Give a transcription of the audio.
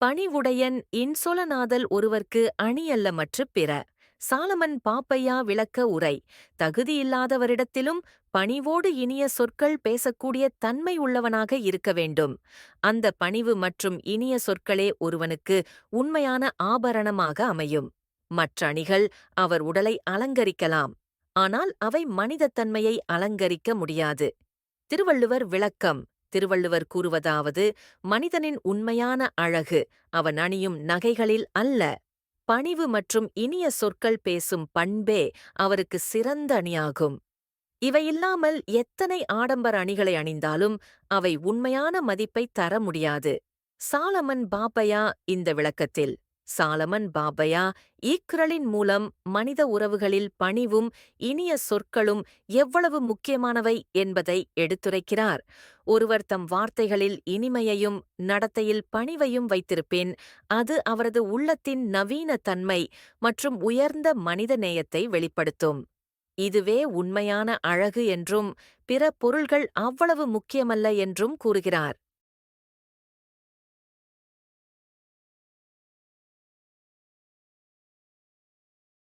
பணிவுடையன் இன்சொலனாதல் ஒருவர்க்கு அணியல்லமற்று பிற. சாலமன் பாப்பையா விளக்க உரை. தகுதியில்லாதவரிடத்திலும் பணிவோடு இனிய சொற்கள் பேசக்கூடிய தன்மை உள்ளவனாக இருக்க வேண்டும். அந்த பணிவு மற்றும் இனிய சொற்களே ஒருவனுக்கு உண்மையான ஆபரணமாக அமையும். மற்ற அணிகள் அவர் உடலை அலங்கரிக்கலாம். ஆனால் அவை மனிதத்தன்மையை அலங்கரிக்க முடியாது. திருவள்ளுவர் விளக்கம். திருவள்ளுவர் கூறுவதாவது மனிதனின் உண்மையான அழகு அவன் அணியும் நகைகளில் அல்ல. பணிவு மற்றும் இனிய சொற்கள் பேசும் பண்பே அவருக்கு சிறந்த அணியாகும். இவையில்லாமல் எத்தனை ஆடம்பர அணிகளை அணிந்தாலும் அவை உண்மையான மதிப்பை தர முடியாது. சாலமன் பாப்பையா இந்த விளக்கத்தில். சாலமன் பாபையா ஈக்ரலின் மூலம் மனித உறவுகளில் பணிவும் இனிய சொற்களும் எவ்வளவு முக்கியமானவை என்பதை எடுத்துரைக்கிறார். ஒருவர் தம் வார்த்தைகளில் இனிமையையும் நடத்தையில் பணிவையும் வைத்திருப்பின். அது அவரது உள்ளத்தின் நவீன தன்மை மற்றும் உயர்ந்த மனித நேயத்தை வெளிப்படுத்தும். இதுவே உண்மையான அழகு என்றும் பிற பொருள்கள் அவ்வளவு முக்கியமல்ல என்றும் கூறுகிறார்.